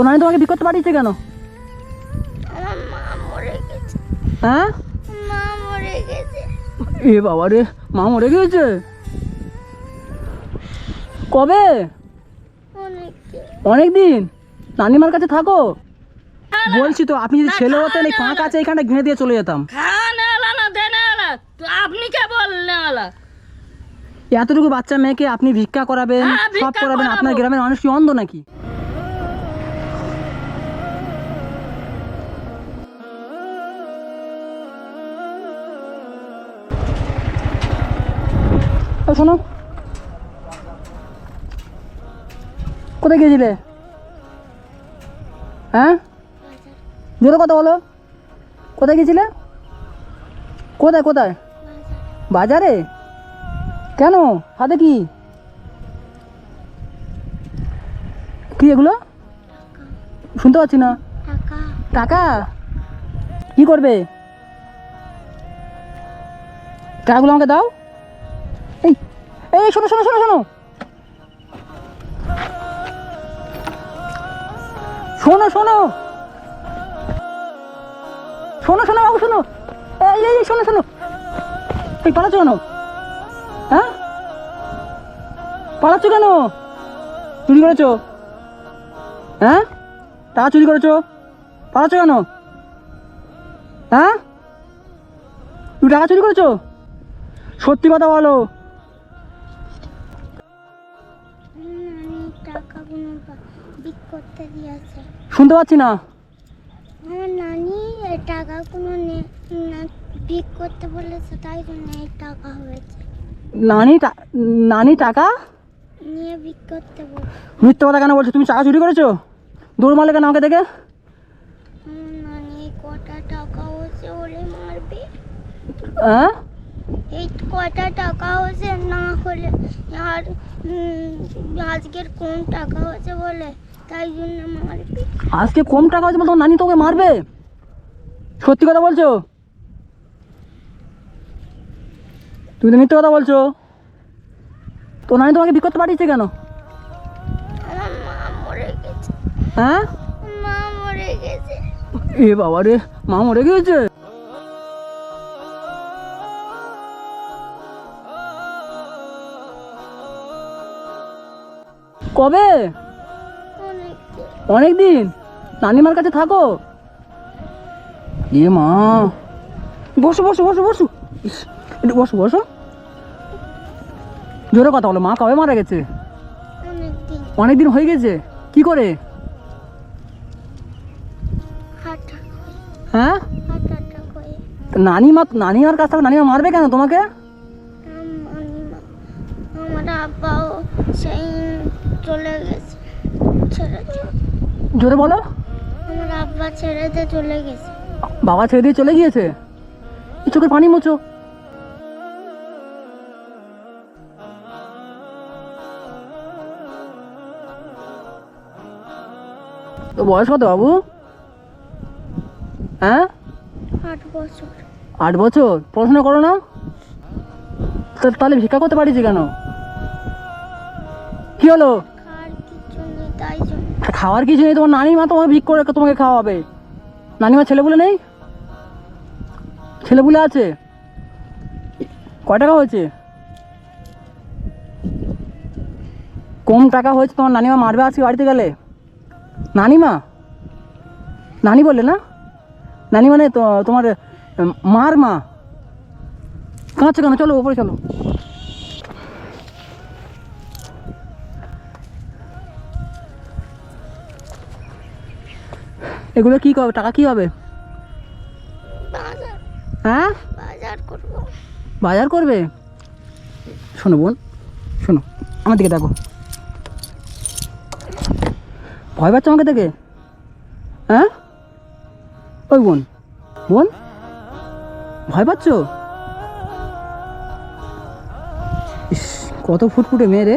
তো নানি তোমাকে বিয়ে করতে পাঠিয়েছে কেন? আমার মা মরে গেছে। হ্যাঁ? মা মরে গেছে। এ বাবা রে মা মরে গিয়েছে কবে? অনেক দিন নানিমার কাছে থাকো। বলছি তো আপনি যদি ছেলে হতেন এই ফাঁক আছে এখানে ঘিরে দিয়ে চলে যেতাম। আপনি কে বললেন এতটুকু বাচ্চা মেয়েকে আপনি ভিক্ষা করাবেন হ্যাঁ, সব করাবেন আপনার গ্রামের মানুষ কি অন্ধ নাকি? কোথায় গিয়েছিলে? হ্যাঁ? জোরে কথা বলো। কোথায় গেছিলে কোথায় কোথায়? বাজারে? কেন? হাতে কি? কি এগুলো? শুনতে পাচ্ছি না। টাকা? কি করবে? টাকাগুলো আমাকে দাও। এই, শোনো শোনো শোনো শোনো। শোনো শোনো। শোনো শোনো, বাবু, শোনো। এই এই শোনো শোনো। এই, পালাচ্ছ কেন? হ্যাঁ? পালাচ্ছ কেন? চুরি করেছ? হ্যাঁ? টাকা চুরি করেছ? পালাচ্ছ কেন? হ্যাঁ? তুমি টাকা চুরি করেছ? সত্যি কথা বলো। করতে দিয়েছে। শুনতে পাচ্ছি না। আমার নানি এই টাকাগুলো নে- না বিক করতে বলেছে তাই জন্য এই টাকা হয়েছে। নানি নানি টাকা? নিয়ে বিক করতে বলে মিথ্যে কথা কেন বলছো? তুমি টাকা চুরি করেছ? দৌড় মারলে কেন আমাকে দেখে? নানি কটা টাকা মারবে। হ্যাঁ? এই কটা টাকা হয়েছে না হলে আর আজকের কোন টাকা হয়েছে বলে তাই জন্য মারবে আজকে কম টাকা হয়েছে তোমার নানি তোকে মারবে? সত্যি কথা বলছো? তুমি তো মিথ্যে কথা বলছো। তো নানি তোমাকে বিয়ে পাঠিয়েছে কেন? গেছে। হ্যাঁ? গেছে। এ বাবা রে মা মরে গিয়েছে? কবে? অনেক দিন নানিমার কাছে থাকো। এ মা। বসো বসো বসো বসো। একটু বসো বসো। জোরে কথা বলো, মা কবে মারা গেছে? অনেক দিন হয়ে গেছে। কি করে? হ্যাঁ? নানিমা, নানিমার কাছ থেকে নানিমা মারবে কেন তোমাকে? চলে গেছে, ছেড়ে জোরে বলো। আমার আব্বা ছেড়ে দিয়ে চলে গেছে। বাবা ছেড়ে দিয়ে চলে গিয়েছে? চোখের পানি মোচো তো বয়স কত বাবু? হ্যাঁ? আট বছর। আট বছর? পড়াশোনা করো না? তাহলে ভিক্ষা করতে পারিস কেন? কি হলো? খাওয়ার কিছু নেই, তোমার নানিমা তোমাকে ভিক করে তোমাকে খাওয়াবে। নানিমা ছেলেপুলে নেই? ছেলেপুলে আছে? কয় টাকা হয়েছে? কম টাকা হয়েছে তোমার নানিমা, মারবে আজকে বাড়িতে গেলে? নানিমা? নানি বললে না? নানি মানে তোমার, মার মা। কাঁদছো কেন? চলো, ওপরে চলো। এগুলো কি টাকা কি হবে? হ্যাঁ? বাজার করবে? শোনো বোন, শোনো, আমার দিকে দেখো। ভয় পাচ্ছ আমাকে দেখে? হ্যাঁ? ওই বোন বোন, ভয় পাচ্ছ? ইস, কত ফুটফুটে মেয়ে রে।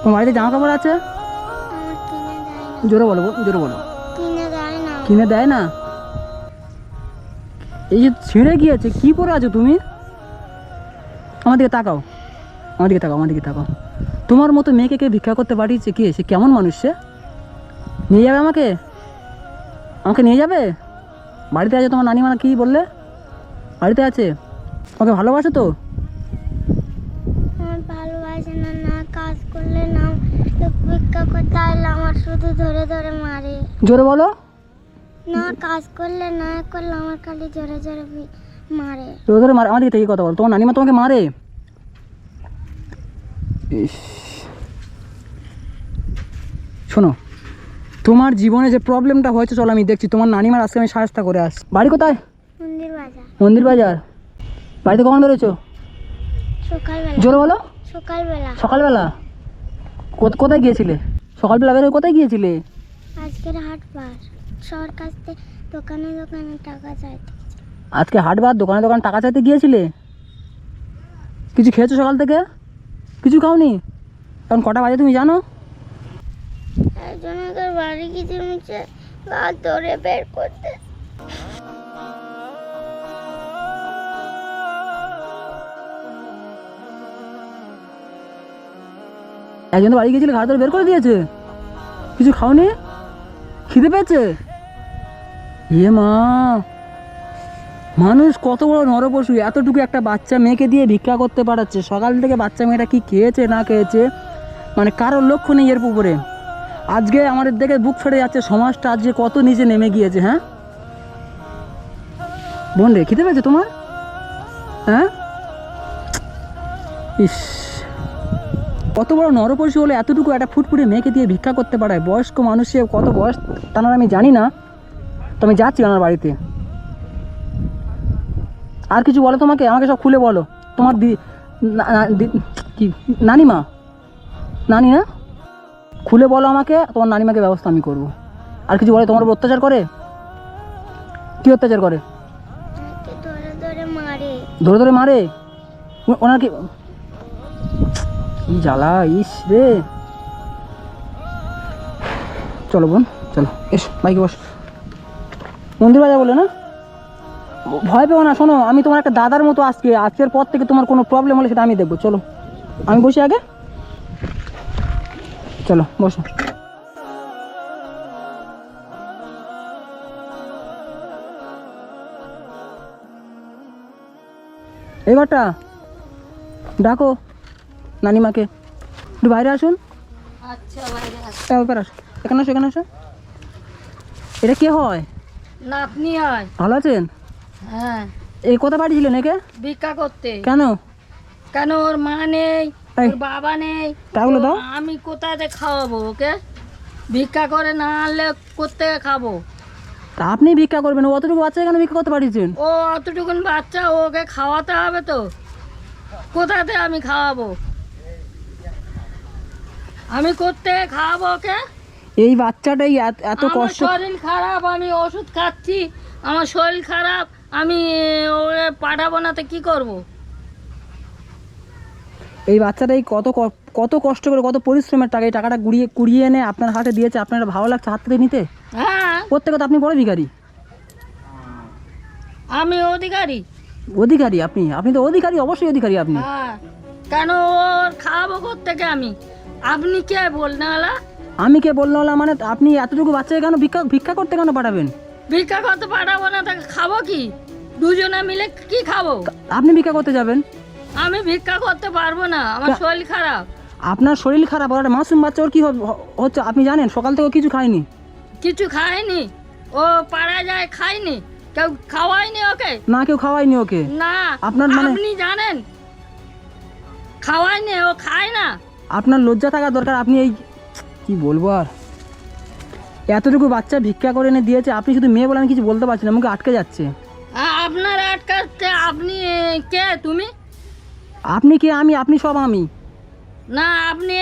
তোমার বাড়িতে জামা কাপড় আছে? জোরে বলো জোরে বলো। কিনে দেয় না। এই যে ছিঁড়ে গিয়েছে কি পরে আছো তুমি? আমার দিকে তাকাও আমার দিকে তাকাও আমার দিকে তাকাও। তোমার মতো মেয়েকে কে ভিক্ষা করতে পাঠিয়েছে? কে সে কেমন মানুষ সে? নিয়ে যাবে আমাকে? আমাকে নিয়ে যাবে? বাড়িতে আছে তোমার নানিমা কি বললে? বাড়িতে আছে? ওকে ভালোবাসো তো? ভিক্ষা করতে আসলে আমার শুধু ধরে ধরে মারে। জোরে বলো। না কাজ করলে না করলে আমার খালি জোরে জোরে মারে। জোরে ধরে মারে আমার দিকে থেকে কথা বলো। তোমার নানিমা তোমাকে মারে? ইস। শোনো তোমার জীবনে যে প্রবলেমটা হয়েছে চলো আমি দেখছি। তোমার নানিমার আজকে আমি সাহায্য করে আস বাড়ি কোথায়? মন্দির বাজার। মন্দির বাজার। বাড়িতে কখন বেরোছো সকালবেলা। জোরে বলো। সকালবেলা। সকালবেলা? কোথায় গিয়েছিলে? সকালবেলা বেরোয় কোথায় গিয়েছিলে? আজকের হাটবার। সবার কাছ থেকে দোকানে দোকানে টাকা চাইতে আজকে হাটবার? দোকানে দোকানে টাকা চাইতে গিয়েছিলে? কিছু খেয়েছো সকাল থেকে? কিছু খাওনি? এখন কটা বাজে তুমি জানো? একজনের বাড়ি হাত ধরে বের করতে একজন বাড়ি গিয়েছিলে ঘাট ধরে বের করে দিয়েছে। কিছু খাওনি? খিদে পেয়েছে? ইয়ে মা, মানুষ কত বড় নরপশু, এতটুকু একটা বাচ্চা মেয়েকে দিয়ে ভিক্ষা করতে পারাচ্ছে। সকাল থেকে বাচ্চা মেয়েটা কি খেয়েছে, না খেয়েছে? মানে কারোর লক্ষ্য নেই এর উপরে। আজকে আমাদের দেখে বুক ফেটে যাচ্ছে, সমাজটা আজকে কত নিচে নেমে গিয়েছে হ্যাঁ? বোন রে, খিদে পেয়েছে তোমার? হ্যাঁ? ইস। কত বড় নরপশু হলে এতটুকু একটা ফুটফুটে মেয়েকে দিয়ে ভিক্ষা করতে পারায়? বয়স্ক মানুষে কত বয়স? তার আমি জানি না। তো আমি যাচ্ছি আমার বাড়িতে। আর কিছু বলো তোমাকে? আমাকে সব খুলে বলো। তোমার দি কি? নানিমা? নানি না? খুলে বলো আমাকে তোমার নানিমাকে ব্যবস্থা আমি করব। আর কিছু বলে তোমার উপর অত্যাচার করে? কি অত্যাচার করে? ধরে ধরে মারে। ওনার কি কি জ্বালা, ইস রে। চলো বোন, চলো, এস, বাইকে বস। মন্দির বাজার বলে না? ভয় পেও না, শোনো, আমি তোমার একটা দাদার মতো আজকে, আজকের পর থেকে তোমার কোনো প্রবলেম হলে সেটা আমি দেখব, চলো। আমি বসি আগে? চলো, বসো। এইবারটা ডাকো। নানিমাকে। একটু বাইরে আসুন। আচ্ছা বাইরে আস। এ, ওপারে আসো এখানে আসো এখানে আসো। এটা কে হয়? নাতনি হয়। ভালো আছেন? হ্যাঁ। এই কোথা পাঠিয়েছিলেন একে? ভিক্ষা করতে। কেন? কেন ওর মা নেই ওর বাবা নেই? টাকাগুলো তো দাও। আমি কোথাতে খাওয়াবো ওকে? ভিক্ষা করে না আনলে করতে খাব? তা আপনি ভিক্ষা করবেন অতটুকু বাচ্চা কেন ভিক্ষা করতে পাঠিয়েছেন। ও অতটুকুন বাচ্চা ওকে খাওয়াতে হবে তো। কোথাতে আমি খাওয়াবো? আমি করতে খাওয়াবো ওকে এই বাচ্চাটাই এত- কষ্ট শরীর খারাপ আমি ওষুধ খাচ্ছি আমার শরীর খারাপ আমি ওরে পাঠাবো না তো কি করব? এই বাচ্চাটাই কত কত কষ্ট করে কত পরিশ্রমের টাকা এই টাকাটা কুড়িয়ে কুড়িয়ে এনে আপনার হাতে দিয়েছে আপনার ভালো লাগছে হাত থেকে নিতে? হ্যাঁ। প্রত্যেকে তো আপনি বড় ভিখারি। আমি অধিকারী। অধিকারী আপনি আপনি তো অধিকারী অবশ্যই অধিকারী আপনি। হ্যাঁ। কেন ওর খাওয়াবো থেকে আমি? আপনি কে বলনে ওলা আমি কে না মানে আপনি এতটুকু বাচ্চাকে কেন ভিক্ষা ভিক্ষা করতে কেন পাঠাবেন? ভিক্ষা করতে পাঠাবো না তাকে খাব কি? দুজনে মিলে কি খাব? আপনি ভিক্ষা করতে যাবেন। আমি ভিক্ষা করতে পারব না আমার শরীর খারাপ। আপনার শরীর খারাপ আর মাসুম বাচ্চা ওর কি হচ্ছে আপনি জানেন সকাল থেকে কিছু খায়নি। কিছু খায়নি? ও পাড়া যায় খায়নি? কেউ খাওয়ায়নি ওকে? না কেউ খাওয়ায়নি ওকে। না আপনার মানে- আপনি জানেন? খাওয়ায়নি ও খায় না। আপনার লজ্জা থাকা দরকার আপনি এই কি বলব আর? এতটুকু বাচ্চা ভিক্ষা করে এনে দিয়েছে আপনি শুধু মেয়ে বলে আমি কিছু বলতে পারছি না আমাকে আটকে যাচ্ছে। আপনার আটকাচ্ছে আপনি কে তুমি? আপনি কে আমি আপনি সব আমি। না আপনি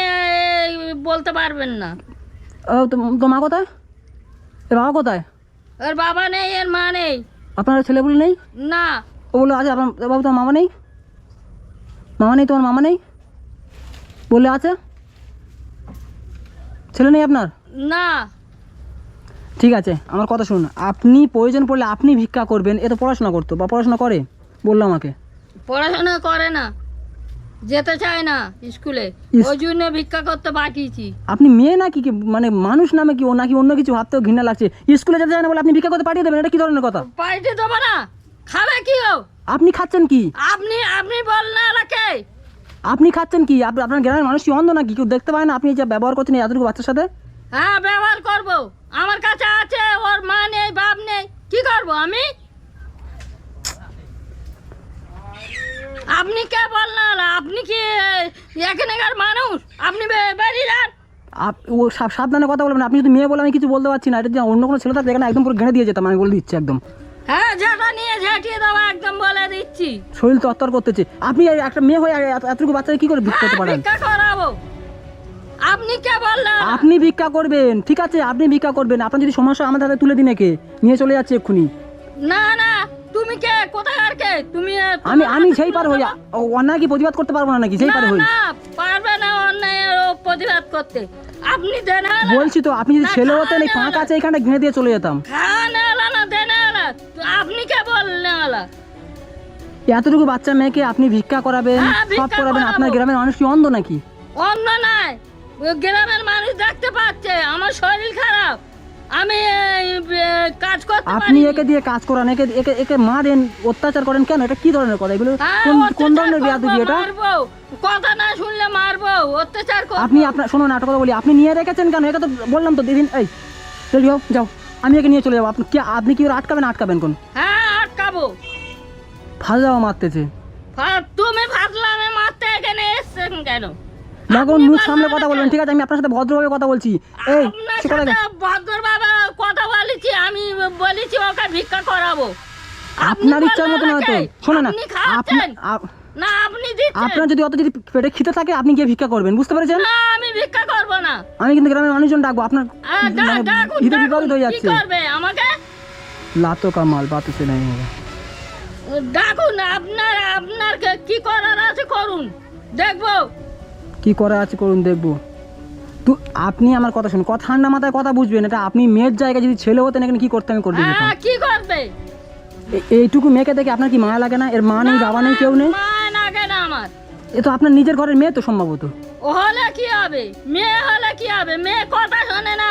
বলতে পারবেন না। ও, তো মা কোথায়? বাবা কোথায়? এর বাবা নেই এর মা নেই। আপনার ছেলেপুলে নেই? না। ও বলল আছে আপনার বাবু তোমার মামা নেই? মামা নেই তোমার মামা নেই? বললে আছে? ছেলে নেই আপনার? না। ঠিক আছে আমার কথা শুনুন। আপনি প্রয়োজন পড়লে আপনি ভিক্ষা করবেন এ তো পড়াশোনা করতো বা পড়াশোনা করে বলল আমাকে। পড়াশোনা করে না যেতে চায় না স্কুলে ওই জন্য ভিক্ষা করতে পাঠিয়েছি। আপনি মেয়ে নাকি কি মানে মানুষ নামে কি ও নাকি অন্য কিছু ভাবতেও ঘৃণা লাগছে? স্কুলে যেতে চায় না বলে আপনি ভিক্ষা করতে পাঠিয়ে দেবেন এটা কি ধরনের কথা? পাঠিয়ে দেবো না খাবে কি ও? আপনি খাচ্ছেন কি? আপনি আপনি বল না রাখে আপনি খাচ্ছেন কি? আপ- আপনার গ্রামের মানুষ কি অন্ধ নাকি? কেউ দেখতে পায় না আপনি যা ব্যবহার করছেন এই এতটুকু বাচ্চার সাথে? হ্যাঁ ব্যবহার করব। আমার কাছে আছে ওর মা নেই বাপ নেই। কি করব আমি? আপনি কে বল না আপনি কি এখানকার মানুষ? আপনি বেরিয়ে যান। ও সাবধানে কথা বলবেন আপনি যদি মেয়ে বলে আমি কিছু বলতে পারছি না এটা অন্য কোনো ছেলে থাকতে এখানে একদম পুরো ঘেড়ে দিয়ে যেতাম আমি বলে দিচ্ছি একদম। হ্যাঁ যেটা নিয়ে ঝেঁটিয়ে দেবো একদম বলে দিচ্ছি। শরীর তত্তর করতেছে। আপনি একটা মেয়ে হয়ে এত- এতটুকু বাচ্চাকে কি করে ভিক্ষা করতে হ্যাঁ, পারেন? ভিক্ষা করাবো। আপনি কে বললেন? আপনি ভিক্ষা করবেন ঠিক আছে? আপনি ভিক্ষা করবেন। আপনার যদি সমস্যা আমাদের হাতে তুলে দিন একে। নিয়ে চলে যাচ্ছে এক্ষুনি। না না তুমি কে? কোথাকার কে? তুমি আমি আমি সেই পার হই। অন্যায় কি প্রতিবাদ করতে পারব না নাকি? সেই পার হই। না পারবে না অন্যায়ের প্রতিবাদ করতে। আপনি দেন বলছি তো আপনি যদি ছেলে হতেন এই ফাঁকা আছে এখানে ঘিরে দিয়ে চলে যেতাম। খাওয়া আপনি কে বললেন আলা? এতটুকু বাচ্চা মেয়েকে আপনি ভিক্ষা করাবেন হ্যাঁ, সব করাবেন আপনার গ্রামের মানুষ কি অন্ধ নাকি? অন্য নাই। ওই গ্রামের মানুষ দেখতে পাচ্ছে আমার শরীর খারাপ। আমি এই, এ, কাজ করতে আপনি পারি একে দিয়ে কাজ করান একে একে একে মারেন অত্যাচার করেন কেন? এটা কি ধরনের কথা? এগুলো হ্যাঁ, কোন কোন ধরনের বিয়াদবি এটা? মারবো। কথা না শুনলে মারবো অত্যাচার করব। আপনি আপনার শোনো না একটা কথা বলি। আপনি নিয়ে রেখেছেন কেন? এটা তো বললাম তো দিদিন এই রেডি হও যাও। আমি একে নিয়ে চলে যাব। আপনি কি আপনি কি ওরা আটকাবেন আটকাবেন কোন? হ্যাঁ আটকাবো। যাওয়া মারতেছে। ফা- তুমি ভাবলামে মারতে এখানে এসছেন কেন? আপনি মুখ সামনে কথা না বলবেন ঠিক আছে আমি আপনার সাথে ভদ্রভাবে কথা বলছি। এই ভদ্রভাবে কথা বলেছি আমি বলেছি ওকে ভিক্ষা করাবো। আপনার ইচ্ছার মতো হয়তো। নাকি? শোনো না আপনি আপনি- আপ- না আপনি দিচ্ছেন। আপনার যদি অত যদি পেটে খিদে থাকে আপনি গিয়ে ভিক্ষা করবেন বুঝতে পেরেছেন? না আমি ভিক্ষা করব না। আমি কিন্তু গ্রামের মানুষজন ডাকবো আপনার মানে ডাকুন, বিপরীত হয়ে কি যাচ্ছে। করবে আমাকে? লাতো কামাল বাতুসে নাই হবে। ডাকুন আপনার আপনার কি করার আছে করুন দেখব। কি করা আছে করুন দেখব। তো আপনি আমার কথা শুনুন কথা ঠান্ডা মাথায় কথা বুঝবেন এটা আপনি মেয়ের জায়গায় যদি ছেলে হতেন এখানে কি করতে আমি করে দিতাম কি করবে? এইটুকু মেয়েকে দেখে আপনার কি মায়া লাগে না? এর মা নেই বাবা নেই কেউ নেই? এ তো আপনার নিজের ঘরের মেয়ে তো সম্ভবত। ও হলে কি হবে? মেয়ে হলে কি হবে? মেয়ে কথা শোনে না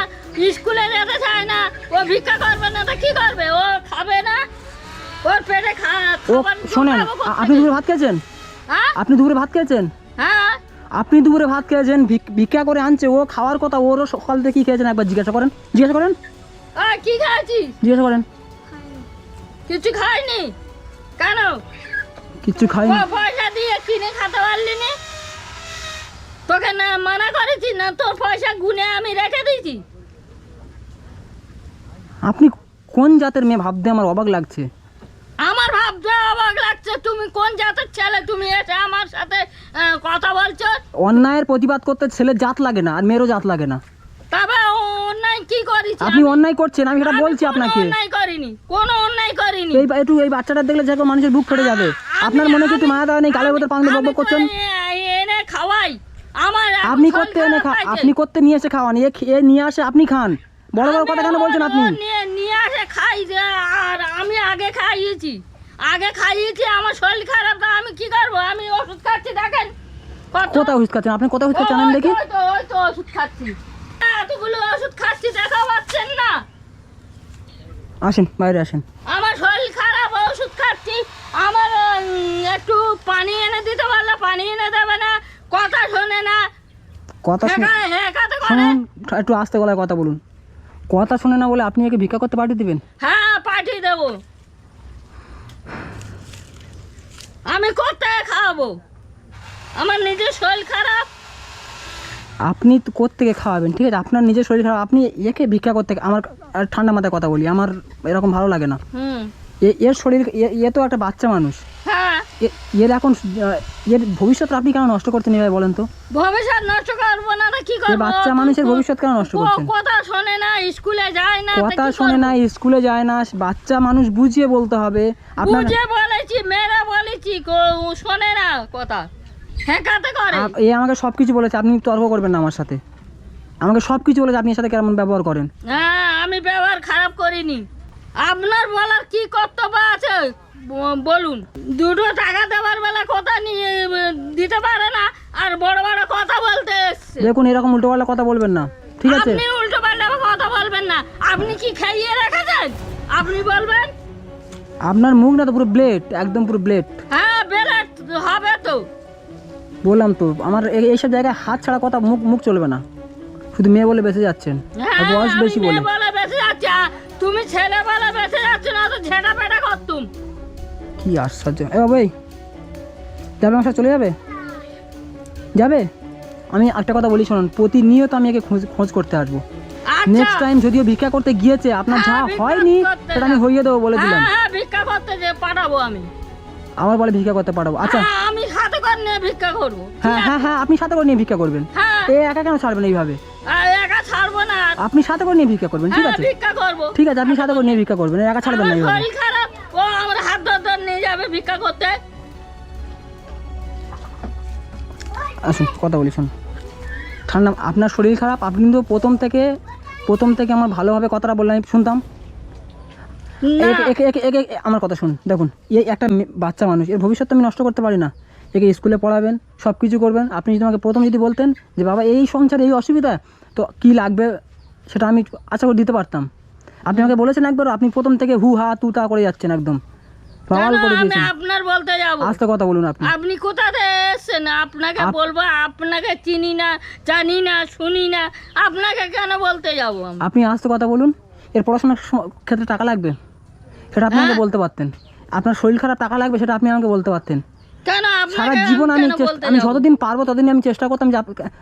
স্কুলে যেতে চায় না ও ভিক্ষা করবে না তো কি করবে? ও খাবে না? ওর পেটে খা ও শোনেন আপনি দুপুরে ভাত খেয়েছেন? আপনি দুপুরে ভাত খেয়েছেন? হ্যাঁ। আপনি দুপুরে ভাত খেয়েছেন ভিক- ভিক্ষা করে আনছে ও খাওয়ার কথা ওরও সকাল থেকে কি খেয়েছেন? একবার জিজ্ঞাসা করেন। জিজ্ঞাসা করেন। কি খাচ্ছিস? জিজ্ঞাসা করেন। কিছু খাইনি? কেন? কিচ্ছু খাইনি। খেতে পারলি নি? তোকে না মানা করেছি না তোর পয়সা গুনে আমি রেখে দিয়েছি? আপনি কোন জাতের মেয়ে ভাবতে আমার অবাক লাগছে? আমার ভাবতে অবাক লাগছে। তুমি কোন জাতের ছেলে? তুমি এসে আমার সাথে আহ, কথা বলছো? অন্যায়ের প্রতিবাদ করতে ছেলের জাত লাগে না আর মেয়েরও জাত লাগে না। তবে অন্যায় কি করেছি আপনি অন্যায় করছেন আমি সেটা বলছি আপনাকে। অন্যায় করিনি কোনো অন্যায় করিনি। এই একটু এই বাচ্চাটা দেখলে যে মানুষের বুক ফেটে যাবে। আপনার মনে কি একটু মায়া দেওয়া নেই গালে বোধের পাঙ্গে আমি বক করছেন? এনে খাওয়াই। আমার আপনি করতে এনে খা। আপনি করতে নিয়ে এসে খাওয়ান এ খে- এ নিয়ে আসে আপনি খান। বড় বড় কথা কেন বলছেন আপনি? নিয়ে আসে খাই যে আর আমি আগে খাইয়েছি। আগে খাইয়েছি আমার শরীর খারাপ তা আমি কি করব? আমি ওষুধ খাচ্ছি দেখেন। কত- কোথায় হুস খাচ্ছেন? আপনি কোথায় হুস খাচ্ছেন দেখি। ওই তো ওষুধ খাচ্ছি। এতগুলো ওষুধ খাচ্ছি দেখা পাচ্ছেন না। আসেন বাইরে আসেন। আমার শরীর খারাপ ওষুধ খাচ্ছি। আমার একটু পানি এনে দিতে পারলে পানি এনে দেবে না কথা শোনে না। কথা শুনুন একটু আস্তে গলায় কথা বলুন। কথা শুনে না বলে আপনি একে ভিক্ষা করতে পাঠিয়ে দিবেন? হ্যাঁ পাঠিয়ে দেবো। আমি কোথায় খাওয়াবো আমার নিজের শরীর খারাপ আপনি তো কোত্থেকে খাওয়াবেন? ঠিক আছে আপনার নিজের শরীর খারাপ আপনি একে ভিক্ষা করতে আমার আর ঠান্ডা মাথায় কথা বলি আমার এরকম ভালো লাগে না। এর শরীর এ- তো একটা বাচ্চা মানুষ। হ্যাঁ। এর এখন এর ভবিষ্যৎ আপনি কেন নষ্ট করছেন এভাবে বলেন তো? ভবিষ্যৎ নষ্ট করব না কি করব? বাচ্চা মানুষের ভবিষ্যৎ কেন নষ্ট করছেন? কথা শোনে না স্কুলে যায় না কথা শোনে না স্কুলে যায় না বাচ্চা মানুষ বুঝিয়ে বলতে হবে। আপনার বুঝে বলেছি মেয়েরা বলেছি কো- শোনে না কথা। এ আমাকে সব কিছু বলেছে আপনি তর্ক করবেন না আমার সাথে। আমাকে সব কিছু বলেছে আপনি এর সাথে কেমন ব্যবহার করেন? হ্যাঁ আমি ব্যবহার খারাপ করিনি। আপনার বলার কি কর্তব্য আছে? বলুন। দুটো টাকা দেওয়ার বেলা কথা নিয়ে দিতে পারে না আর বড় বড় কথা বলতে এসছে। দেখুন এরকম উল্টো পাল্টা কথা বলবেন না। ঠিক আছে? আপনি উল্টো পাল্টা কথা বলবেন না। আপনি কি খাইয়ে রেখেছেন? আপনি বলবেন। আপনার মুখ না তো পুরো ব্লেড একদম পুরো ব্লেড। হ্যাঁ ব্লেড হবে তো। বললাম তো আমার এই- এইসব জায়গায় হাত ছাড়া কথা মুখ মুখ চলবে না। শুধু মেয়ে বলে বেঁচে যাচ্ছেন। হ্যাঁ আর বয়স বেশি বলে। তুমি ছেলে বলে বেঁচে যাচ্ছ না তো ঝেঁটা পেটা করতুম। কি আশ্চর্য। এ বাবাই যাবে আমার চলে যাবে? যাবে? আমি একটা কথা বলি শুনুন প্রতিনিয়ত আমি একে খোঁজ খোঁজ করতে আসব। নেক্সট টাইম যদিও ভিক্ষা করতে গিয়েছে আপনার যা হ্যাঁ, হয়নি সেটা আমি হইয়ে দেবো বলে দিলাম। হ্যাঁ ভিক্ষা করতে যে পাঠাবো আমি। আবার বলে ভিক্ষা করতে পারব আচ্ছা। করে নিয়ে ভিক্ষা করব। হ্যাঁ হ্যাঁ হ্যাঁ আপনি সাথে করে নিয়ে ভিক্ষা করবেন। হ্যাঁ। এ একা কেন ছাড়বেন এইভাবে? একা ছাড়বো না। আপনি সাথে করে নিয়ে ভিক্ষা করবেন ঠিক হ্যাঁ আছে? ভিক্ষা করব। ঠিক আছে আপনি সাথে করে নিয়ে ভিক্ষা করবেন একা ছাড়বেন না এইভাবে। শরীর খারাপ। ও আমার হাত ধর ধর নিয়ে যাবে ভিক্ষা করতে। আসুন কথা বলি শুনুন। ঠান্ডা আপনার শরীর খারাপ আপনি কিন্তু প্রথম থেকে প্রথম থেকে আমার ভালোভাবে কথাটা বললে আমি শুনতাম। না। একে- একে একে একে আমার কথা শুন দেখুন এই একটা বাচ্চা মানুষ এর ভবিষ্যৎ তো আমি নষ্ট করতে পারি না। একে স্কুলে পড়াবেন সব কিছু করবেন। আপনি যদি আমাকে প্রথম যদি বলতেন যে বাবা এই সংসারে এই অসুবিধা তো কি লাগবে? সেটা আমি আশা করে দিতে পারতাম। আপনি আমাকে বলেছেন একবার আপনি প্রথম থেকে হু হা তু তা করে যাচ্ছেন একদম। বাওয়াল কেন করে দিয়েছেন। আপনার বলতে যাব। আস্তে কথা বলুন আপনি। আপনি কোথা থেকে এসছেন? আপনাকে আপ- বলব আপনাকে চিনি না জানি না শুনি না। আপনাকে কেন বলতে যাব আপনি আস্তে কথা বলুন। এর পড়াশোনার ক্ষেত্রে টাকা লাগবে। সেটা আপনি আমাকে হ্যাঁ। বলতে পারতেন। আপনার শরীর খারাপ টাকা লাগবে সেটা আপনি আমাকে বলতে পারতেন। কেন সারা জীবন আমি আমি যতদিন পারব ততদিন আমি চেষ্টা করতাম যে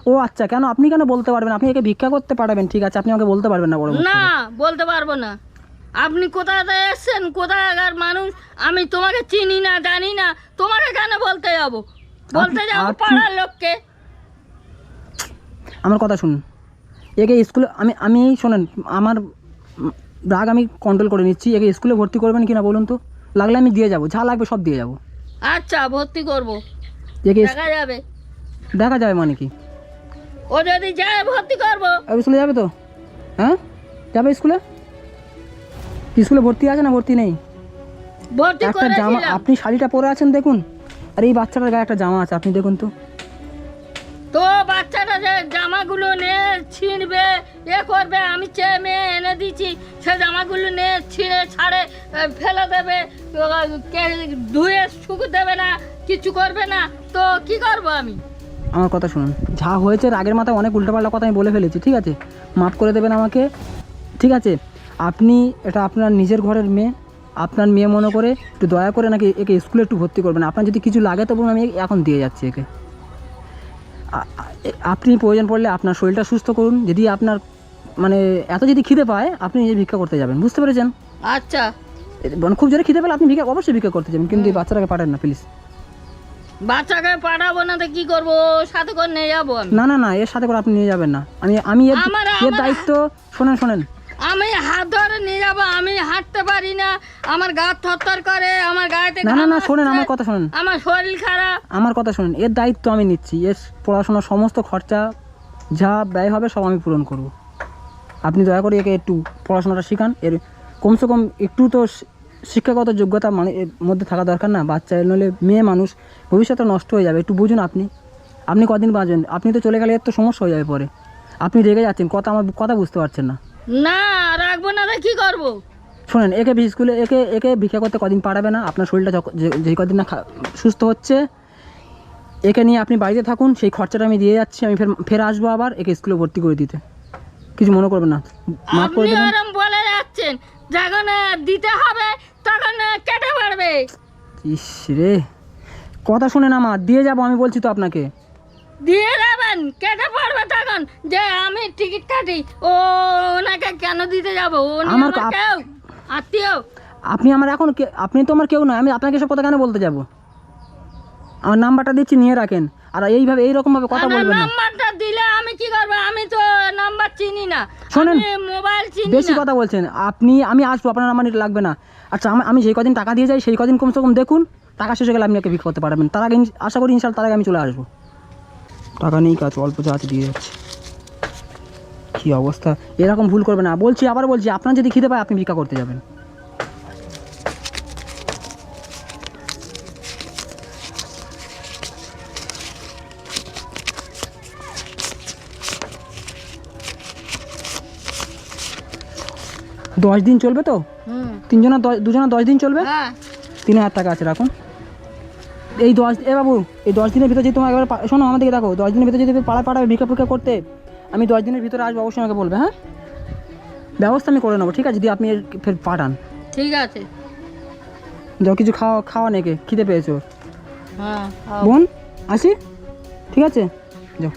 ও আচ্ছা কেন? আপনি কেন বলতে পারবেন? আপনি একে ভিক্ষা করতে পারবেন ঠিক আছে? আপনি আমাকে বলতে পারবেন না বড় না বলতে পারব না। আপনি কোথা থেকে এসছেন? কোথাকার মানুষ? আমি তোমাকে চিনি না জানি না। তোমাকে কেন বলতে যাব? বলতে যাব পাড়ার লোককে। আমার কথা শুনুন। একে স্কুলে আমি আমি শোনেন আমার রাগ আমি কন্ট্রোল করে নিচ্ছি। একে স্কুলে ভর্তি করবেন কি না বলুন তো? লাগলে আমি দিয়ে যাব যা লাগবে সব দিয়ে যাব। আচ্ছা ভর্তি করব। দেখি। দেখা যাবে। দেখা যাবে মানে কি? ও যদি যায় ভর্তি করব। স্কুলে যাবে তো? হ্যাঁ? যাবে স্কুলে? স্কুলে ভর্তি আছে না ভর্তি নেই? ভর্তি একটা জামা আপনি শাড়িটা পরে আছেন দেখুন। আর এই বাচ্চাটার গায়ে একটা জামা আছে আপনি দেখুন তো। তো বাচ্চাটা যে জামাগুলো নিয়ে ছিঁড়বে এ করবে, আমি চেয়ে মেয়ে এনে দিচ্ছি সে জামাগুলো নিয়ে ছিঁড়ে ছাড়ে ফেলে দেবে ধুয়ে শুকু দেবে না, কিছু করবে না। তো কি করব আমি? আমার কথা শুনুন। যা হয়েছে আগের মাথায় অনেক উল্টোপাল্টা কথা আমি বলে ফেলেছি, ঠিক আছে? মাফ করে দেবেন আমাকে। ঠিক আছে? আপনি, এটা আপনার নিজের ঘরের মেয়ে, আপনার মেয়ে মনে করে একটু দয়া করে নাকি একে স্কুলে একটু ভর্তি করবেন। আপনার যদি কিছু লাগে তো বলুন আমি এখন দিয়ে যাচ্ছি একে। আপনি প্রয়োজন পড়লে আপনার শরীরটা সুস্থ করুন। যদি আপনার মানে এত যদি খিদে পায় আপনি নিজে ভিক্ষা করতে যাবেন। বুঝতে পেরেছেন? আচ্ছা। মানে খুব জোরে খিদে পেলে আপনি ভিক্ষা অবশ্যই ভিক্ষা করতে যাবেন। কিন্তু এই বাচ্চাটাকে পাঠান না প্লিজ। বাচ্চাকে পাঠাবো না তো কি করব? সাথে করে নিয়ে যাব আমি। না না না এর সাথে করে আপনি নিয়ে যাবেন না। আমি আমি এর দায়িত্ব শোনেন শোনেন। আমি হাত ধরে নিয়ে যাব আমি হাঁটতে পারি না। আমার গা থরথর করে আমার গায়েতে না না না শোনেন আমার কথা শোনেন। আমার শরীর খারাপ। আমার কথা শুনুন এর দায়িত্ব আমি নিচ্ছি এর পড়াশোনার সমস্ত খরচা যা ব্যয় হবে সব আমি পূরণ করব। আপনি দয়া করে একে একটু পড়াশোনাটা শেখান এর কমসে কম একটু তো শিক্ষাগত যোগ্যতা মানে এর মধ্যে থাকা দরকার না বাচ্চা নইলে মেয়ে মানুষ ভবিষ্যতে নষ্ট হয়ে যাবে একটু বুঝুন আপনি। আপনি কদিন বাঁচবেন আপনি তো চলে গেলে এর তো সমস্যা হয়ে যাবে পরে। আপনি রেগে যাচ্ছেন কথা আমার কথা বুঝতে পারছেন না। না রাখব না কি করব? শোনেন একে বি স্কুলে একে একে ভিক্ষা করতে কদিন পাঠাবে না আপনার শরীরটা যে কদিন না সুস্থ হচ্ছে একে নিয়ে আপনি বাড়িতে থাকুন সেই খরচাটা আমি দিয়ে যাচ্ছি আমি ফের ফের আসব আবার একে স্কুলে ভর্তি করে দিতে। কিছু মনে করবেন না মাফ করে দেবেন। ওরম বলে যাচ্ছেন যখন দিতে হবে তখন কেটে পড়বে। ইস রে কথা শুনে না মা দিয়ে যাব আমি বলছি তো আপনাকে। দিয়ে দেবেন কেটে পড়বে তখন। যে আমি টিকিট কাটি ও ওনাকে কেন দিতে যাব? উনি আমার আমার কেউ আত্মীয়। আপনি আমার এখন কে- আপনি তো আমার কেউ নয় আমি আপনাকে সব কথা কেন বলতে যাব? আমার নাম্বারটা দিচ্ছি নিয়ে রাখেন। আর এইভাবে এইরকমভাবে কথা আমার বলবেন না। নাম্বারটা দিলে আমি কি করব? আমি তো নাম্বার চিনি না। শোনেন, আমি মোবাইল চিনি বেশি না। কথা বলছেন। আপনি আমি আসব আপনার নাম্বার নিতে লাগবে না। আচ্ছা আমি আমি যেই কদিন টাকা দিয়ে যাই সেই কদিন কমসে কম দেখুন টাকা শেষ হয়ে গেলে আপনি একে বিক্রি করতে পারবেন। তার আগে আশা করি ইনশাল তার আগে আমি চলে আসব। টাকা নেই কাজ অল্প যা আছে দিয়ে যাচ্ছে। কী অবস্থা? এরকম ভুল করবে না। বলছি আবার বলছি আপনার যদি খিদে পায় আপনি ভিক্ষা করতে যাবেন। দশ দিন চলবে তো? তিনজনার দশ দুজনা দশ দিন চলবে? হ্যাঁ। তিন হাজার টাকা আছে রাখুন। এই দশ এ বাবু এই দশ দিনের ভিতরে যদি তোমার একবার শোনো আমাদেরকে দেখো দশ দিনের ভিতরে যদি তুমি পাড়া পাড়াবে ভিক্ষা ফিক্ষা করতে আমি দশ দিনের ভিতরে আসব অবশ্যই আমাকে বলবে হ্যাঁ? ব্যবস্থা আমি করে নেব ঠিক আছে? দিয়ে আপনি ফের পাঠান। ঠিক আছে। যাও কিছু খাওয়া খাওয়া নেকে খিদে পেয়েছ হ্যাঁ বোন আসি? ঠিক আছে? যাও।